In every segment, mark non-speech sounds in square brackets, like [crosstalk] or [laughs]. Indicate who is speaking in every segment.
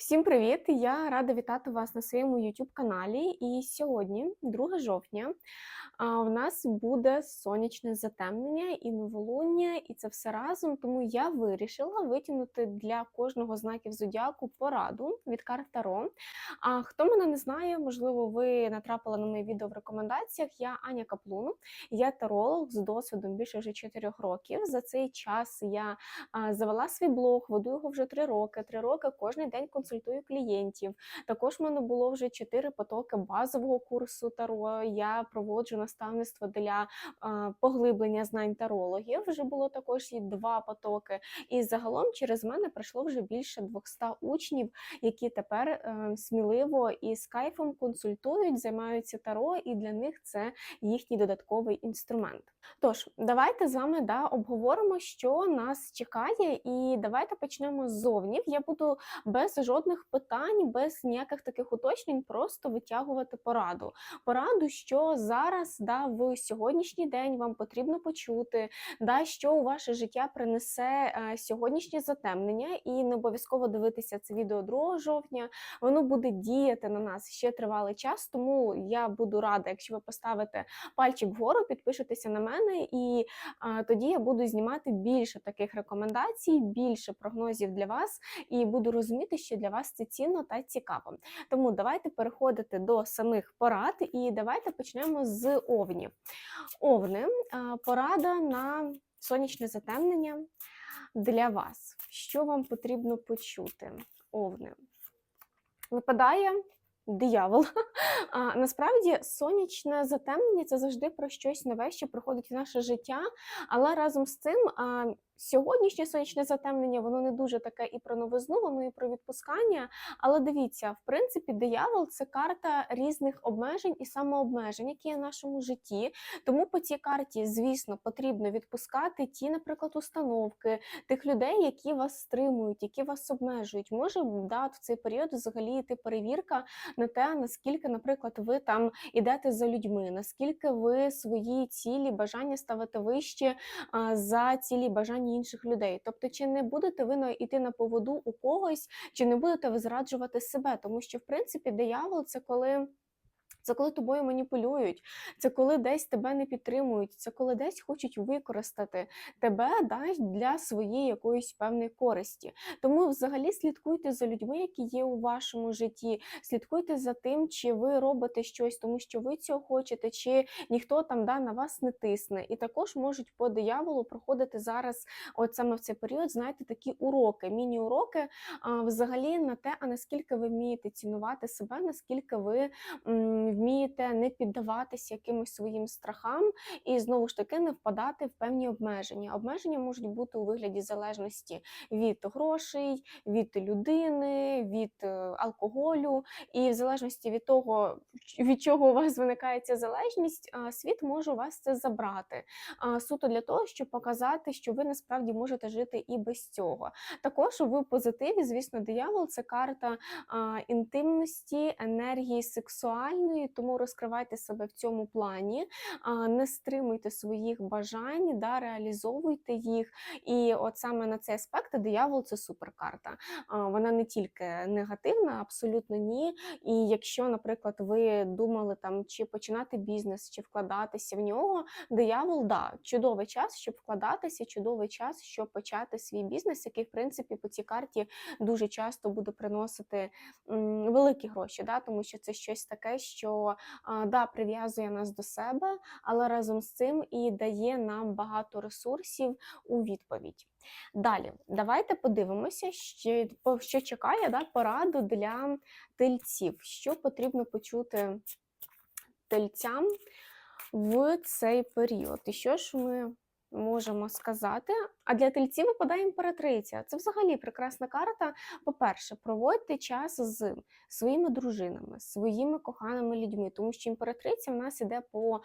Speaker 1: Всім привіт! Я рада вітати вас на своєму YouTube каналі. І сьогодні, 2 жовтня, в нас буде сонячне затемнення і новолуння, і це все разом. Тому я вирішила витягнути для кожного знаків зодіаку пораду від карт Таро. А хто мене не знає, можливо, ви натрапили на моє відео в рекомендаціях. Я Аня Каплун, я таролог з досвідом більше вже 4 років. За цей час я завела свій блог, веду його вже 3 роки. 3 роки кожен день консультую клієнтів. Також в мене було вже 4 потоки базового курсу Таро. Я проводжу наставництво для поглиблення знань тарологів. Вже було також і два потоки. І загалом через мене пройшло вже більше 200 учнів, які тепер е, сміливо і з кайфом консультують, займаються таро, і для них це їхній додатковий інструмент. Тож, давайте з вами да, обговоримо, що нас чекає, і давайте почнемо з зовнів. Я буду без жодних питань, без ніяких таких уточнень, просто витягувати пораду. Пораду, що зараз да, в сьогоднішній день вам потрібно почути, да, що у ваше життя принесе е, сьогоднішнє затемнення, і не обов'язково дивитися це відео 2 жовтня. Воно буде діяти на нас ще тривалий час, тому я буду рада, якщо ви поставите пальчик вгору, підпишетеся на мене, і а, тоді я буду знімати більше таких рекомендацій, більше прогнозів для вас, і буду розуміти, що для вас це цінно та цікаво. Тому давайте переходити до самих порад, і давайте почнемо з овнів. Овни, порада на сонячне затемнення для вас. Що вам потрібно почути? Овни. Випадає диявол. [laughs] А, насправді сонячне затемнення це завжди про щось нове, що приходить в наше життя. Але разом з цим а, сьогоднішнє сонячне затемнення воно не дуже таке і про новизну, воно і про відпускання. Але дивіться, в принципі, диявол це карта різних обмежень і самообмежень, які є в нашому житті. Тому по цій карті, звісно, потрібно відпускати ті, наприклад, установки тих людей, які вас стримують, які вас обмежують. Може да, в цей період взагалі йти перевірка на те, наскільки, наприклад, ви там ідете за людьми, наскільки ви свої цілі, бажання ставите вище за цілі бажання інших людей. Тобто, чи не будете ви йти на поводу у когось, чи не будете ви зраджувати себе, тому що в принципі диявол це коли. Це коли тобою маніпулюють, це коли десь тебе не підтримують, це коли десь хочуть використати тебе да, для своєї якоїсь певної користі. Тому взагалі слідкуйте за людьми, які є у вашому житті. Слідкуйте за тим, чи ви робите щось, тому що ви цього хочете, чи ніхто там да, на вас не тисне. І також можуть по дияволу проходити зараз, от саме в цей період, знаєте, такі уроки, міні-уроки взагалі на те, а наскільки ви вмієте цінувати себе, наскільки ви м, вмієте не піддаватися якимось своїм страхам і знову ж таки не впадати в певні обмеження. Обмеження можуть бути у вигляді залежності від грошей, від людини, від е, алкоголю, і в залежності від того, від чого у вас виникає ця залежність, світ може у вас це забрати. Суто для того, щоб показати, що ви насправді можете жити і без цього. Також в позитиві, звісно, диявол це карта інтимності, енергії сексуальної, тому розкривайте себе в цьому плані, не стримуйте своїх бажань, да, реалізовуйте їх. І от саме на цей аспект диявол це суперкарта. Вона не тільки негативна, абсолютно ні. І якщо, наприклад, ви думали там чи починати бізнес, чи вкладатися в нього, диявол, да, чудовий час, щоб вкладатися, чудовий час, щоб почати свій бізнес, який, в принципі, по цій карті дуже часто буде приносити великі гроші, да, тому що це щось таке, що а, да, прив'язує нас до себе, але разом з цим і дає нам багато ресурсів у відповідь. Далі, давайте подивимося, що, що чекає да, пораду для тельців. Що потрібно почути тельцям в цей період? І що ж ми можемо сказати? А для тельців випадає імператриця. Це взагалі прекрасна карта. По-перше, проводьте час з своїми дружинами, своїми коханими людьми, тому що імператриця в нас іде по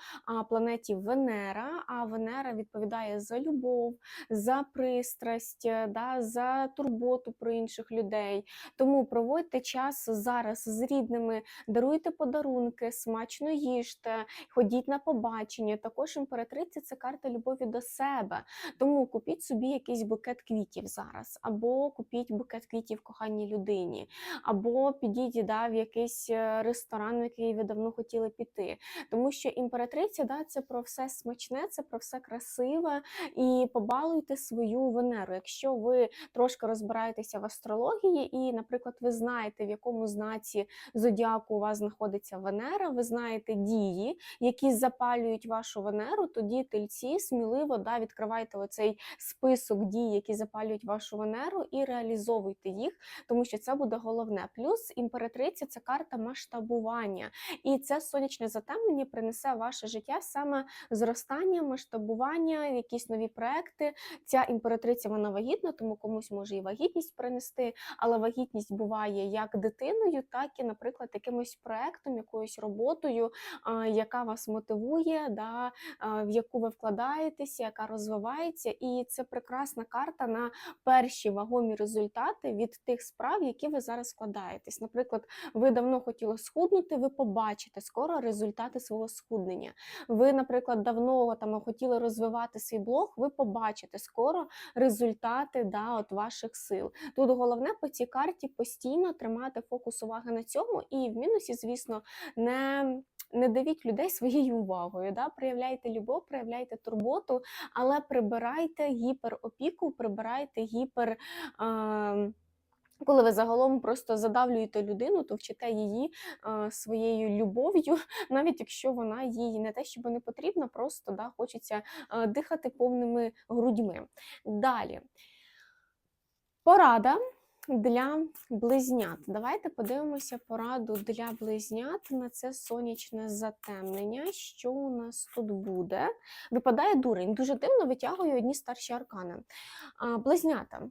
Speaker 1: планеті Венера, а Венера відповідає за любов, за пристрасть, да, за турботу про інших людей. Тому проводьте час зараз з рідними, даруйте подарунки, смачно їжте, ходіть на побачення. Також імператриця це карта любові до себе. Тому купіть собі якийсь букет квітів зараз, або купіть букет квітів коханій людині, або підіть да, в якийсь е, ресторан, в який ви давно хотіли піти. Тому що імператриця да, це про все смачне, це про все красиве. І побалуйте свою Венеру. Якщо ви трошки розбираєтеся в астрології, і, наприклад, ви знаєте, в якому знаці зодіаку у вас знаходиться Венера, ви знаєте дії, які запалюють вашу Венеру, тоді тельці сміливо да, відкривайте оцей список дій, які запалюють вашу Венеру, і реалізовуйте їх, тому що це буде головне. Плюс імператриця це карта масштабування, і це сонячне затемнення принесе ваше життя саме зростання, масштабування, якісь нові проекти. Ця імператриця вона вагітна, тому комусь може і вагітність принести, але вагітність буває як дитиною, так і, наприклад, якимось проектом, якоюсь роботою, яка вас мотивує, да, в яку ви вкладаєтеся, яка розвивається. І це прекрасна карта на перші вагомі результати від тих справ, які ви зараз вкладаєтесь. Наприклад, ви давно хотіли схуднути, ви побачите скоро результати свого схуднення. Ви, наприклад, давно там хотіли розвивати свій блог, ви побачите скоро результати да, от ваших сил. Тут головне по цій карті постійно тримати фокус уваги на цьому, і в мінусі, звісно, не. Не давіть людей своєю увагою, да? проявляйте любов, проявляйте турботу, але прибирайте гіперопіку, прибирайте гіпер. А... Коли ви загалом просто задавлюєте людину, то вчите її а, своєю любов'ю, [laughs] навіть якщо вона їй не те, щоб не потрібна, просто да, хочеться а, дихати повними грудьми. Далі. Порада для близнят. Давайте подивимося пораду для близнят на це сонячне затемнення. Що у нас тут буде? Випадає дурень. Дуже дивно витягує одні старші аркани. Близнята.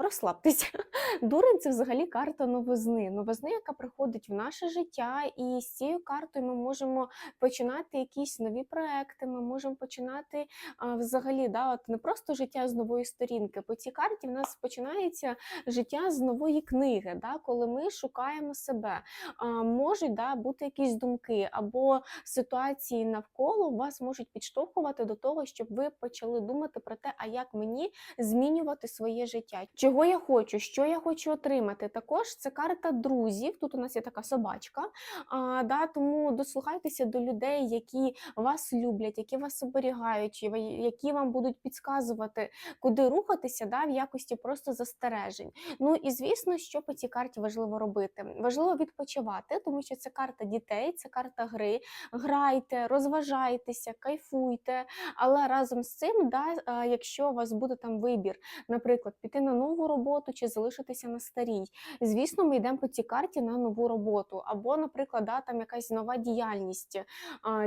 Speaker 1: Розслабтеся. [laughs] Дурень це взагалі карта новизни. Новизни, яка приходить в наше життя, і з цією картою ми можемо починати якісь нові проекти. Ми можемо починати а, взагалі, да, от не просто життя з нової сторінки. По цій карті в нас починається життя з нової книги, да, коли ми шукаємо себе. А, можуть да, бути якісь думки або ситуації навколо вас можуть підштовхувати до того, щоб ви почали думати про те, а як мені змінювати своє життя чого я хочу, що я хочу отримати. Також це карта друзів. Тут у нас є така собачка. А, да, Тому дослухайтеся до людей, які вас люблять, які вас оберігають, які вам будуть підказувати, куди рухатися да, в якості просто застережень. Ну і звісно, що по цій карті важливо робити. Важливо відпочивати, тому що це карта дітей, це карта гри. Грайте, розважайтеся, кайфуйте. Але разом з цим, да, якщо у вас буде там вибір, наприклад, піти на нову нову роботу чи залишитися на старій. Звісно, ми йдемо по цій карті на нову роботу, або, наприклад, да, там якась нова діяльність,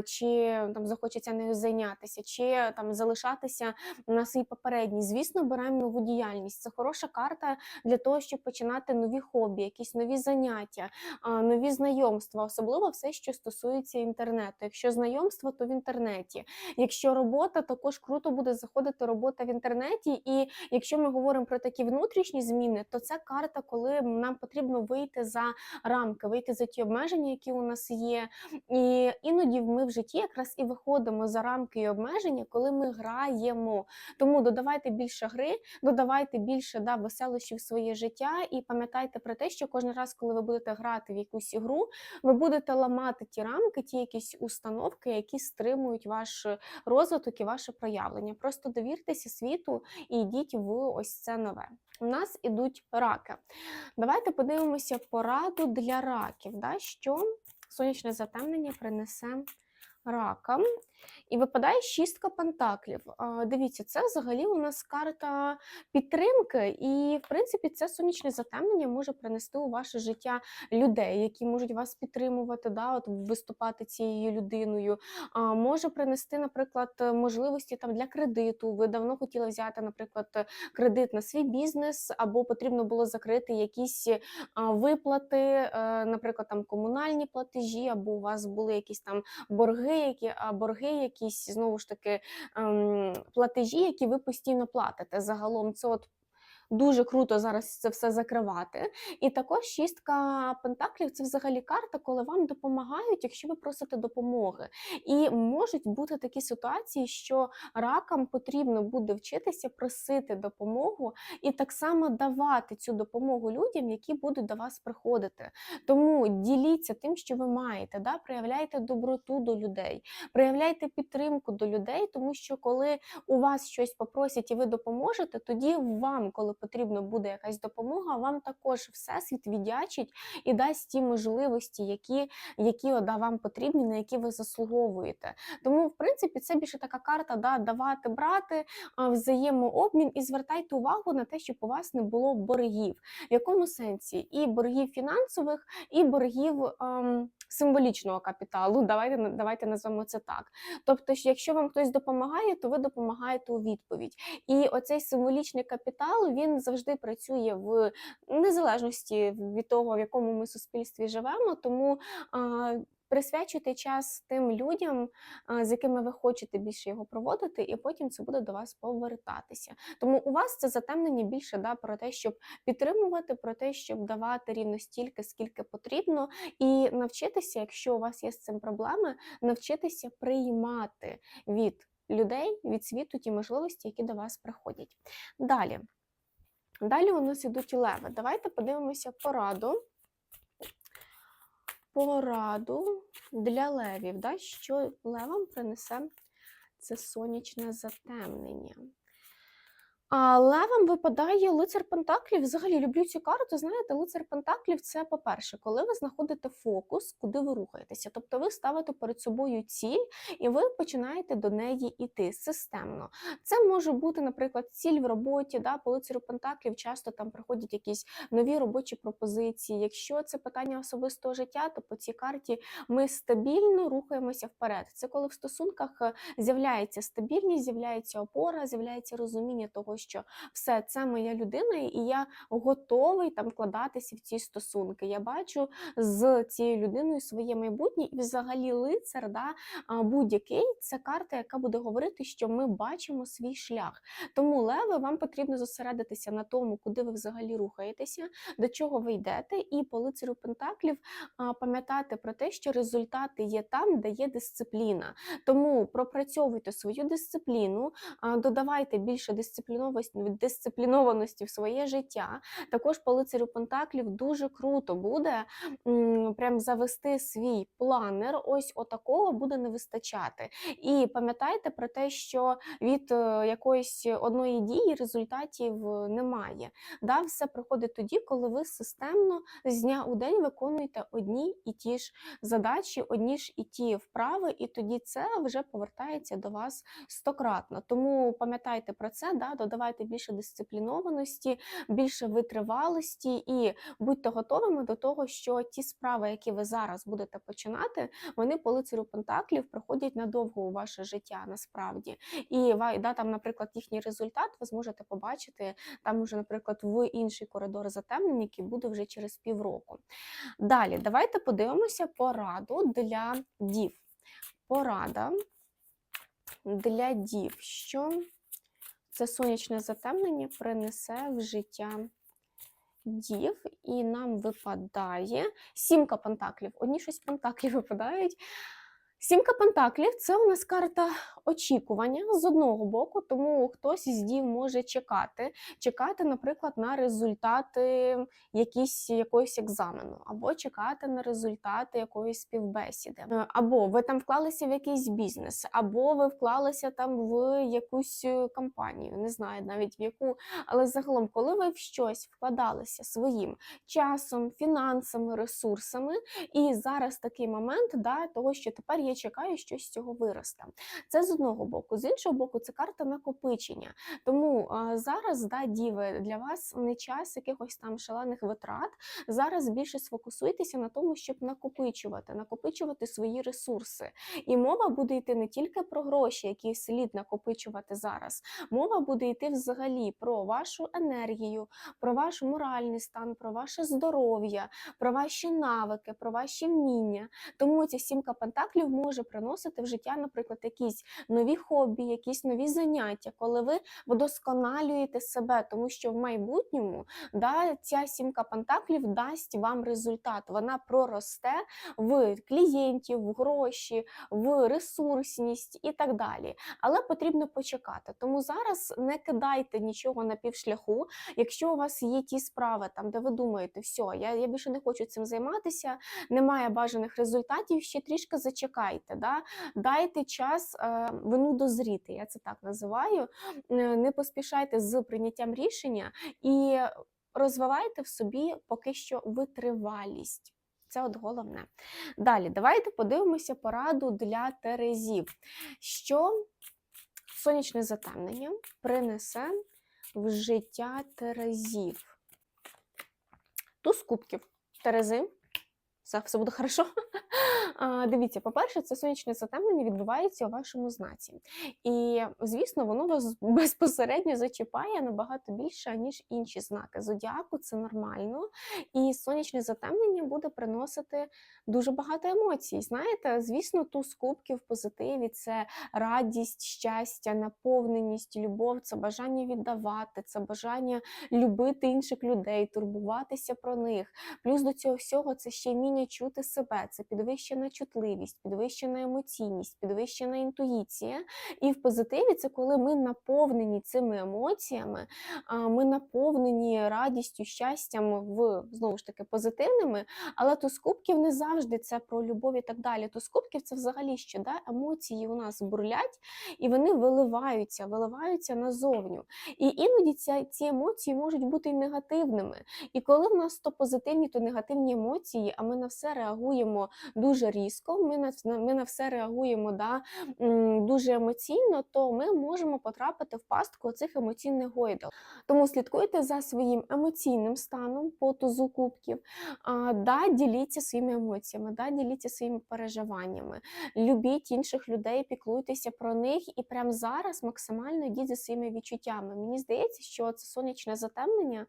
Speaker 1: чи там захочеться нею зайнятися, чи там залишатися на своїй попередній. Звісно, беремо нову діяльність. Це хороша карта для того, щоб починати нові хобі, якісь нові заняття, нові знайомства, особливо все, що стосується інтернету. Якщо знайомство, то в інтернеті. Якщо робота, також круто буде заходити робота в інтернеті. І якщо ми говоримо про такі внутрішні зміни, то це карта, коли нам потрібно вийти за рамки, вийти за ті обмеження, які у нас є. І іноді ми в житті якраз і виходимо за рамки і обмеження, коли ми граємо. Тому додавайте більше гри, додавайте більше да, веселощів в своє життя, і пам'ятайте про те, що кожен раз, коли ви будете грати в якусь ігру, ви будете ламати ті рамки, ті якісь установки, які стримують ваш розвиток і ваше проявлення. Просто довіртеся світу і йдіть в ось це нове у нас ідуть раки. Давайте подивимося пораду для раків, да, що сонячне затемнення принесе ракам. І випадає шістка пентаклів. Дивіться, це взагалі у нас карта підтримки, і, в принципі, це сонячне затемнення може принести у ваше життя людей, які можуть вас підтримувати, да, от виступати цією людиною. Може принести, наприклад, можливості там для кредиту. Ви давно хотіли взяти, наприклад, кредит на свій бізнес, або потрібно було закрити якісь виплати, е, наприклад, там комунальні платежі, або у вас були якісь там борги, які борги якісь знову ж таки ем, платежі, які ви постійно платите. Загалом це от дуже круто зараз це все закривати. І також шістка пентаклів це взагалі карта, коли вам допомагають, якщо ви просите допомоги. І можуть бути такі ситуації, що ракам потрібно буде вчитися просити допомогу і так само давати цю допомогу людям, які будуть до вас приходити. Тому діліться тим, що ви маєте, да? проявляйте доброту до людей, проявляйте підтримку до людей, тому що коли у вас щось попросять і ви допоможете, тоді вам, коли потрібно буде якась допомога, вам також всесвіт віддячить і дасть ті можливості, які, які да, вам потрібні, на які ви заслуговуєте. Тому, в принципі, це більше така карта да, давати, брати, взаємообмін і звертайте увагу на те, щоб у вас не було боргів. В якому сенсі? І боргів фінансових, і боргів ем, символічного капіталу. Давайте давайте назвемо це так. Тобто, якщо вам хтось допомагає, то ви допомагаєте у відповідь. І оцей символічний капітал він завжди працює в незалежності від того, в якому ми суспільстві живемо. Тому присвячуйте час тим людям, з якими ви хочете більше його проводити, і потім це буде до вас повертатися. Тому у вас це затемнення більше да, про те, щоб підтримувати, про те, щоб давати рівно стільки, скільки потрібно, і навчитися, якщо у вас є з цим проблеми, навчитися приймати від людей, від світу ті можливості, які до вас приходять. Далі. Далі у нас ідуть леви. Давайте подивимося пораду. Пораду для левів. Да? Що левам принесе це сонячне затемнення? А левам випадає лицар Пентаклів. Взагалі люблю цю карту. Знаєте, лицар Пентаклів це, по-перше, коли ви знаходите фокус, куди ви рухаєтеся. Тобто ви ставите перед собою ціль і ви починаєте до неї йти системно. Це може бути, наприклад, ціль в роботі. Да? По лицарю Пентаклів часто там приходять якісь нові робочі пропозиції. Якщо це питання особистого життя, то по цій карті ми стабільно рухаємося вперед. Це коли в стосунках е, з'являється стабільність, з'являється опора, з'являється розуміння того, що все це моя людина, і я готовий там вкладатися в ці стосунки. Я бачу з цією людиною своє майбутнє, і взагалі лицар, да, будь-який це карта, яка буде говорити, що ми бачимо свій шлях. Тому леви, вам потрібно зосередитися на тому, куди ви взагалі рухаєтеся, до чого ви йдете, і по лицарю Пентаклів пам'ятати про те, що результати є там, де є дисципліна. Тому пропрацьовуйте свою дисципліну, додавайте більше дисципліновості, дисциплінованості в своє життя. Також по лицарю Пентаклів дуже круто буде прям завести свій планер. Ось отакого буде не вистачати. І пам'ятайте про те, що від е, якоїсь одної дії результатів е, немає. Да, все приходить тоді, коли ви системно з дня у день виконуєте одні і ті ж задачі, одні ж і ті вправи, і тоді це вже повертається до вас стократно. Тому пам'ятайте про це, да, додавайте більше дисциплінованості, більше витривалості і будьте готовими до того, що ті справи, які ви зараз будете починати, вони по лицарю Пентаклів приходять надовго у ваше життя насправді. І да, там, наприклад, їхній результат ви зможете побачити там уже, наприклад, в інший коридор затемнень, який буде вже через півроку. Далі, давайте подивимося пораду для дів. Порада для дів, що це сонячне затемнення принесе в життя дів, і нам випадає сімка пентаклів. Одні щось пентаклі випадають. Сімка пентаклів це у нас карта очікування з одного боку, тому хтось із дів може чекати, чекати, наприклад, на результати якісь, якогось екзамену, або чекати на результати якоїсь співбесіди, Е, або ви там вклалися в якийсь бізнес, або ви вклалися там в якусь е, компанію, не знаю навіть в яку, але загалом, коли ви в щось вкладалися своїм часом, фінансами, ресурсами, і зараз такий момент да, того, що тепер я чекаю, що з цього виросте. Це з одного боку. З іншого боку, це карта накопичення. Тому зараз, да, діви, для вас не час якихось там шалених витрат. Зараз більше сфокусуйтеся на тому, щоб накопичувати, накопичувати свої ресурси. І мова буде йти не тільки про гроші, які слід накопичувати зараз. Мова буде йти взагалі про вашу енергію, про ваш моральний стан, про ваше здоров'я, про ваші навики, про ваші вміння. Тому ця сімка пентаклів може приносити в життя, наприклад, якісь нові хобі, якісь нові заняття, коли ви вдосконалюєте себе, тому що в майбутньому да, ця сімка пентаклів дасть вам результат. Вона проросте в клієнтів, в гроші, в ресурсність і так далі. Але потрібно почекати. Тому зараз не кидайте нічого на півшляху. Якщо у вас є ті справи, там де ви думаєте, все, я, я більше не хочу цим займатися, немає бажаних результатів, ще трішки зачекайте. Да? Дайте час е, вину дозріти, я це так називаю. Е, Не поспішайте з прийняттям рішення і розвивайте в собі поки що витривалість. Це от головне. Далі, давайте подивимося пораду для терезів. Що сонячне затемнення принесе в життя терезів? Туз кубків. Терези. Все, все буде хорошо. Дивіться, по-перше, це сонячне затемнення відбувається у вашому знаці. І, звісно, воно вас [laughs] безпосередньо зачіпає набагато більше, ніж інші знаки. Зодіаку це нормально. І сонячне затемнення буде приносити дуже багато емоцій. Знаєте, звісно, туз кубків в позитиві це радість, щастя, наповненість, любов, це бажання віддавати, це бажання любити інших людей, турбуватися про них. Плюс до цього всього це ще вміння чути себе, це підвищена чутливість, підвищена емоційність, підвищена інтуїція. І в позитиві це коли ми наповнені цими емоціями, ми наповнені радістю, щастям в знову ж таки позитивними, але туз кубків не завжди це про любов і так далі. Туз кубків це взагалі що да? емоції у нас бурлять і вони виливаються, виливаються назовню. І іноді ця, ці емоції можуть бути і негативними. І коли в нас то позитивні, то негативні емоції, а ми на все реагуємо дуже різко, ми на, ми на все реагуємо да, дуже емоційно, то ми можемо потрапити в пастку цих емоційних гойдал. Тому слідкуйте за своїм емоційним станом по тузу кубків, да, діліться своїми емоціями, да, діліться своїми переживаннями, любіть інших людей, піклуйтеся про них і прямо зараз максимально йдіть за своїми відчуттями. Мені здається, що це сонячне затемнення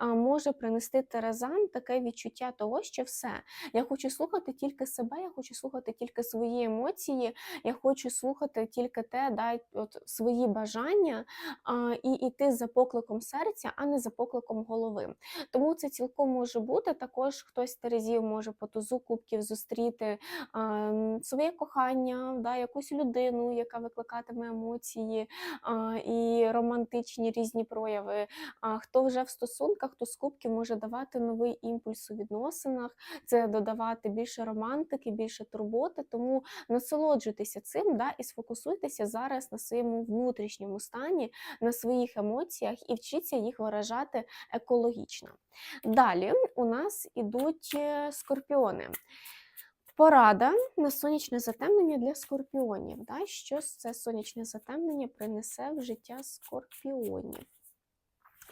Speaker 1: може принести терезам таке відчуття того, що все. Я хочу слухати тільки себе, я хочу слухати тільки свої емоції, я хочу слухати тільки те, да, от свої бажання а, і йти за покликом серця, а не за покликом голови. Тому це цілком може бути. Також хтось терезів може по тузу кубків зустріти а, своє кохання, да, якусь людину, яка викликатиме емоції а, і романтичні різні прояви. А хто вже в стосунках, то з кубків може давати новий імпульс у відносинах, це додавати більше романтики, більше турботи. Тому насолоджуйтеся цим да, і сфокусуйтеся зараз на своєму внутрішньому стані, на своїх емоціях і вчіться їх виражати екологічно. Далі у нас ідуть е, скорпіони. Порада на сонячне затемнення для скорпіонів. Да? Що це сонячне затемнення принесе в життя скорпіонів?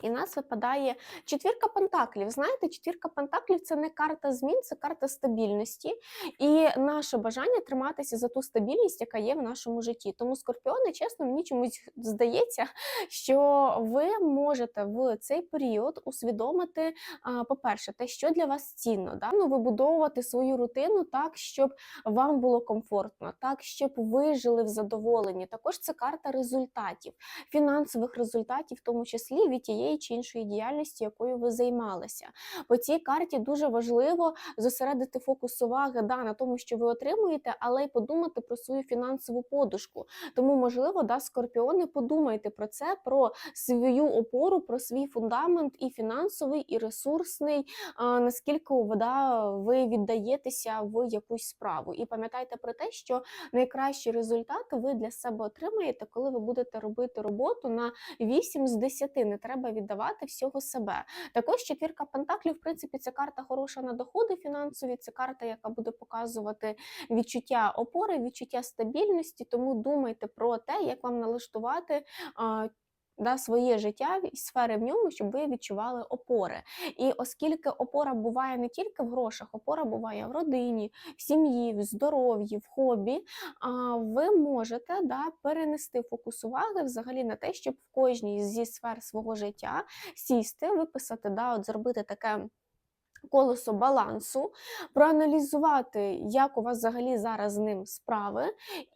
Speaker 1: І нас випадає четвірка пентаклів. Знаєте, четвірка пентаклів це не карта змін, це карта стабільності. І наше бажання триматися за ту стабільність, яка є в нашому житті. Тому скорпіони, чесно, мені чомусь здається, що ви можете в цей період усвідомити, по-перше, те, що для вас цінно, да? ну, вибудовувати свою рутину так, щоб вам було комфортно, так, щоб ви жили в задоволенні. Також це карта результатів, фінансових результатів, в тому числі від тієї чи іншої діяльності, якою ви займалися. По цій карті дуже важливо зосередити фокус уваги да, на тому, що ви отримуєте, але й подумати про свою фінансову подушку. Тому, можливо, да, скорпіони, подумайте про це, про свою опору, про свій фундамент і фінансовий, і ресурсний, наскільки да, ви віддаєтеся в якусь справу. І пам'ятайте про те, що найкращі результати ви для себе отримаєте, коли ви будете робити роботу на 8 з 10. Не треба віддавати всього себе. Також четвірка пентаклів, в принципі, це карта хороша на доходи фінансові, це карта, яка буде показувати відчуття опори, відчуття стабільності. Тому думайте про те, як вам налаштувати. Да, своє життя і сфери в ньому, щоб ви відчували опори. І оскільки опора буває не тільки в грошах, опора буває в родині, в сім'ї, в здоров'ї, в хобі, ви можете да, перенести фокус уваги взагалі на те, щоб в кожній зі сфер свого життя сісти, виписати, да, от зробити таке колесо балансу, проаналізувати, як у вас взагалі зараз з ним справи,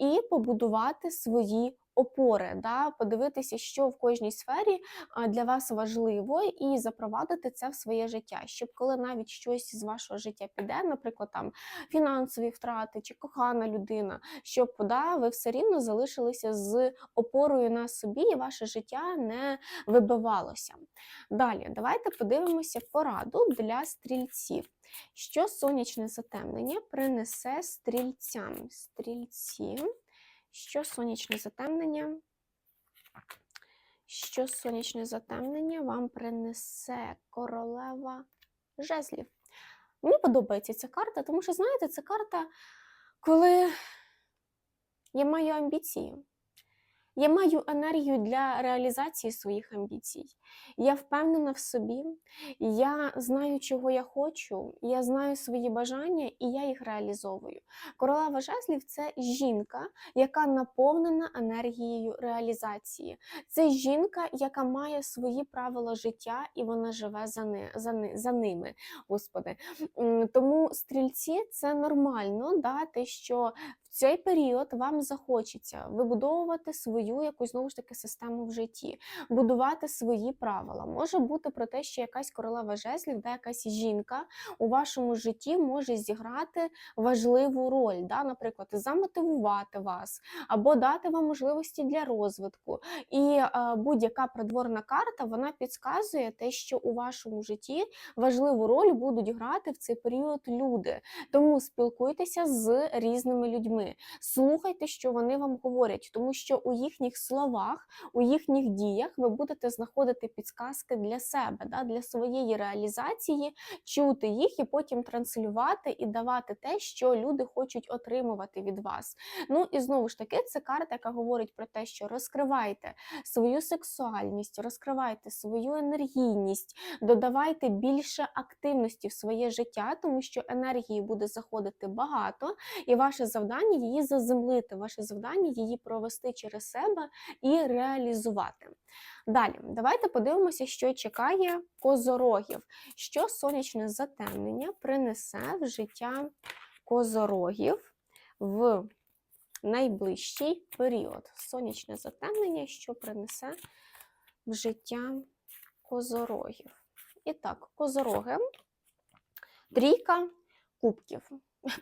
Speaker 1: і побудувати свої опори, да, подивитися, що в кожній сфері для вас важливо, і запровадити це в своє життя, щоб коли навіть щось з вашого життя піде, наприклад, там фінансові втрати чи кохана людина, щоб да, ви все рівно залишилися з опорою на собі, і ваше життя не вибивалося. Далі, давайте подивимося пораду для стрільців. Що сонячне затемнення принесе стрільцям? Стрільці. Що сонячне затемнення? Що сонячне затемнення вам принесе королева жезлів? Мені подобається ця карта, тому що, знаєте, це карта, коли я маю амбіції. Я маю енергію для реалізації своїх амбіцій. Я впевнена в собі, я знаю, чого я хочу, я знаю свої бажання і я їх реалізовую. Королева жезлів це жінка, яка наповнена енергією реалізації. Це жінка, яка має свої правила життя і вона живе за, ни, за, ни, за ними. Господи. Тому стрільці це нормально, да, те, що цей період вам захочеться вибудовувати свою якусь знову ж таки систему в житті, будувати свої правила. Може бути про те, що якась королева жезлів, да, якась жінка у вашому житті може зіграти важливу роль, да, наприклад, замотивувати вас або дати вам можливості для розвитку. І е, будь-яка придворна карта вона підказує те, що у вашому житті важливу роль будуть грати в цей період люди. Тому спілкуйтеся з різними людьми, слухайте, що вони вам говорять, тому що у їхніх словах, у їхніх діях ви будете знаходити підсказки для себе, да, для своєї реалізації, чути їх і потім транслювати і давати те, що люди хочуть отримувати від вас. Ну і знову ж таки, це карта, яка говорить про те, що розкривайте свою сексуальність, розкривайте свою енергійність, додавайте більше активності в своє життя, тому що енергії буде заходити багато, і ваше завдання її заземлити, ваше завдання її провести через себе і реалізувати. Далі, давайте подивимося, що чекає козорогів, що сонячне затемнення принесе в життя козорогів в найближчий період. Сонячне затемнення, що принесе в життя козорогів. І так, козороги, трійка кубків.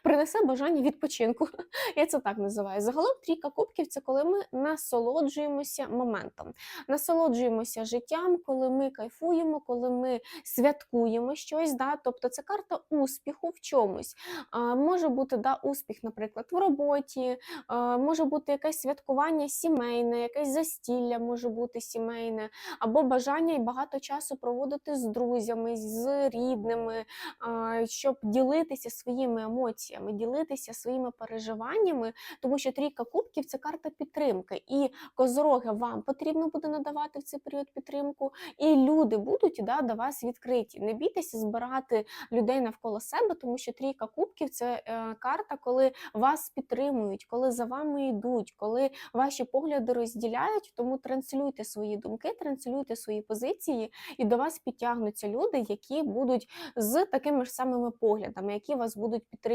Speaker 1: Принесе бажання відпочинку. [laughs] Я це так називаю. Загалом трійка кубків це коли ми насолоджуємося моментом, насолоджуємося життям, коли ми кайфуємо, коли ми святкуємо щось. Да? Тобто це карта успіху в чомусь. А, Може бути да, успіх, наприклад, в роботі, а, може бути якесь святкування сімейне, якесь застілля може бути сімейне, або бажання і багато часу проводити з друзями, з рідними, а, щоб ділитися своїми емоціями емоціями, ділитися своїми переживаннями, тому що трійка кубків це карта підтримки, і козороги вам потрібно буде надавати в цей період підтримку, і люди будуть да, до вас відкриті. Не бійтеся збирати людей навколо себе, тому що трійка кубків це е, карта, коли вас підтримують, коли за вами йдуть, коли ваші погляди розділяють. Тому транслюйте свої думки, транслюйте свої позиції, і до вас підтягнуться люди, які будуть з такими ж самими поглядами, які вас будуть підтримувати.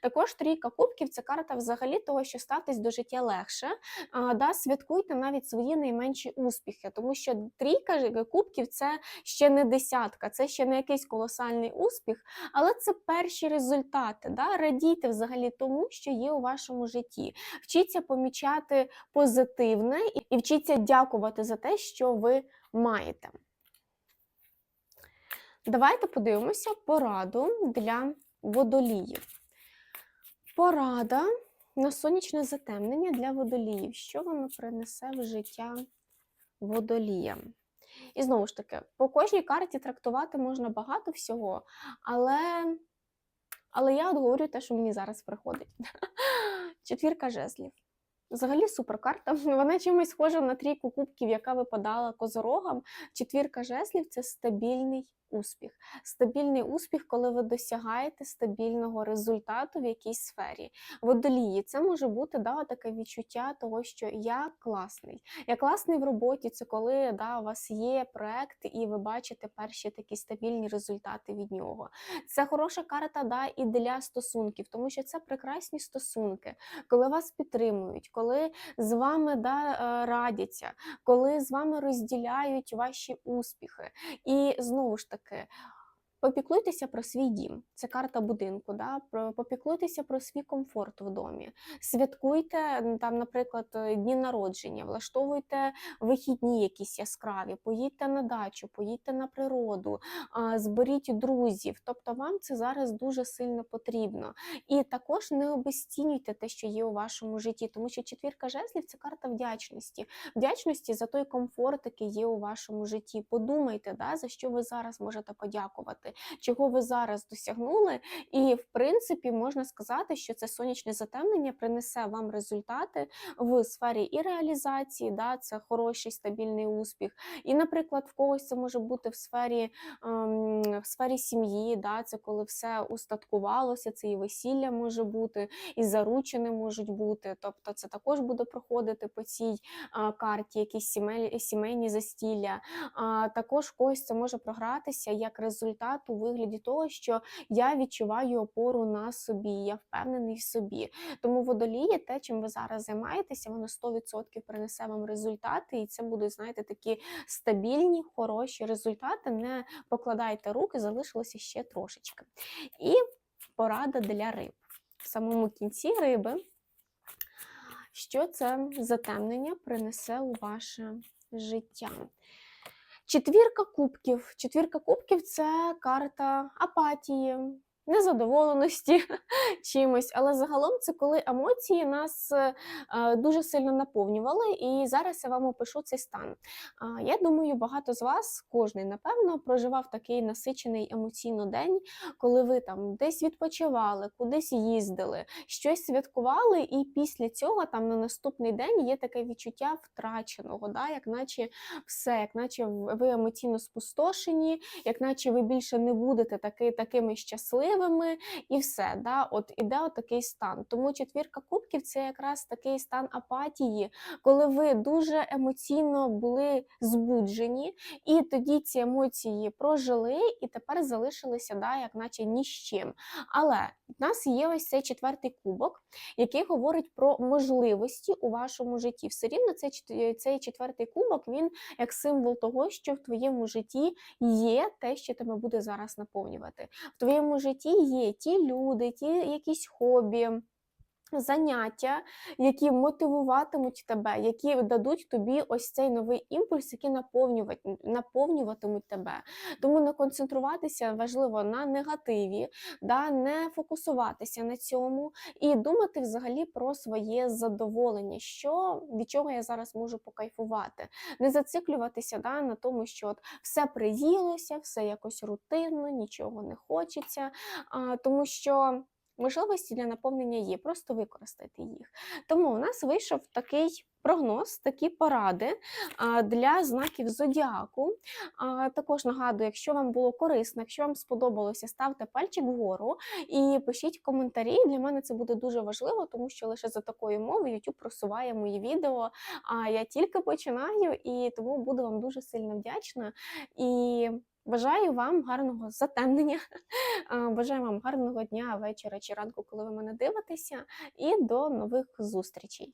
Speaker 1: Також трійка кубків це карта взагалі того, що ставтесь до життя легше. Да, Святкуйте навіть свої найменші успіхи, тому що трійка кубків це ще не десятка, це ще не якийсь колосальний успіх, але це перші результати. Да? Радійте взагалі тому, що є у вашому житті. Вчіться помічати позитивне і вчіться дякувати за те, що ви маєте. Давайте подивимося пораду для водоліїв. Порада на сонячне затемнення для водоліїв. Що воно принесе в життя водоліям? І знову ж таки, по кожній карті трактувати можна багато всього, але, але я говорю те, що мені зараз приходить. [laughs] Четвірка жезлів. Взагалі суперкарта. [laughs] Вона чимось схожа на трійку кубків, яка випадала козорогам. Четвірка жезлів це стабільний успіх. Стабільний успіх, коли ви досягаєте стабільного результату в якійсь сфері. Водолії, це може бути да, таке відчуття того, що я класний. Я класний в роботі, це коли да, у вас є проект, і ви бачите перші такі стабільні результати від нього. Це хороша карта да, і для стосунків, тому що це прекрасні стосунки, коли вас підтримують, коли з вами да, е, радяться, коли з вами розділяють ваші успіхи. І знову ж таки. таке. Попіклуйтеся про свій дім, це карта будинку. Да? Попіклуйтеся про свій комфорт в домі. Святкуйте там, наприклад, е, дні народження, влаштовуйте вихідні якісь яскраві, поїдьте на дачу, поїдьте на природу, зберіть друзів. Тобто вам це зараз дуже сильно потрібно. І також не обесцінюйте те, що є у вашому житті, тому що четвірка жезлів це карта вдячності. Вдячності за той комфорт, який є у вашому житті. Подумайте, да, за що ви зараз можете подякувати, чого ви зараз досягнули. І, в принципі, можна сказати, що це сонячне затемнення принесе вам результати в сфері і реалізації, да, це хороший стабільний успіх. І, наприклад, в когось це може бути в сфері, ем, в сфері сім'ї, да, це коли все устаткувалося, це і весілля може бути, і заручини можуть бути. Тобто, це також буде проходити по цій а, карті, якісь сімей, сімейні застілля. А, також в когось це може програтися як результат у вигляді того, що я відчуваю опору на собі, я впевнений в собі. Тому водоліє, те, чим ви зараз займаєтеся, воно 100% принесе вам результати, і це будуть, знаєте, такі стабільні, хороші результати. Не покладайте руки, залишилося ще трошечки. І порада для риб. В самому кінці риби, що це затемнення принесе у ваше життя. Четвірка кубків. Четвірка кубків це карта апатії, незадоволеності [laughs] чимось. Але загалом це коли емоції нас е, дуже сильно наповнювали. І зараз я вам опишу цей стан. Я думаю, багато з вас, кожний, напевно, проживав такий насичений емоційно день, коли ви там десь відпочивали, кудись їздили, щось святкували, і після цього там на наступний день є таке відчуття втраченого, да? як наче все, як наче ви емоційно спустошені, як наче ви більше не будете таки, такими щасливими, і все. Да? От іде от такий стан. Тому четвірка кубків це якраз такий стан апатії, коли ви дуже емоційно були збуджені, і тоді ці емоції прожили, і тепер залишилися, да, як наче ні з чим. Але в нас є ось цей четвертий кубок, який говорить про можливості у вашому житті. Все рівно цей, цей четвертий кубок він як символ того, що в твоєму житті є те, що тебе буде зараз наповнювати. В твоєму житті є ті люди, ті якісь хобі. Заняття, які мотивуватимуть тебе, які дадуть тобі ось цей новий імпульс, наповнювать- наповнюватимуть тебе. Тому не концентруватися важливо на негативі, да, не фокусуватися на цьому і думати взагалі про своє задоволення, що від чого я зараз можу покайфувати. Не зациклюватися да, на тому, що от все приїлося, все якось рутинно, нічого не хочеться, а, тому що. Можливості для наповнення є, просто використати їх. Тому у нас вийшов такий прогноз, такі поради для знаків зодіаку. Також нагадую, якщо вам було корисно, якщо вам сподобалося, ставте пальчик вгору і пишіть коментарі. Для мене це буде дуже важливо, тому що лише за такою мовою YouTube просуває мої відео. А я тільки починаю, і тому буду вам дуже сильно вдячна. І бажаю вам гарного затемнення. Бажаю вам гарного дня, вечора чи ранку, коли ви мене дивитеся, і до нових зустрічей.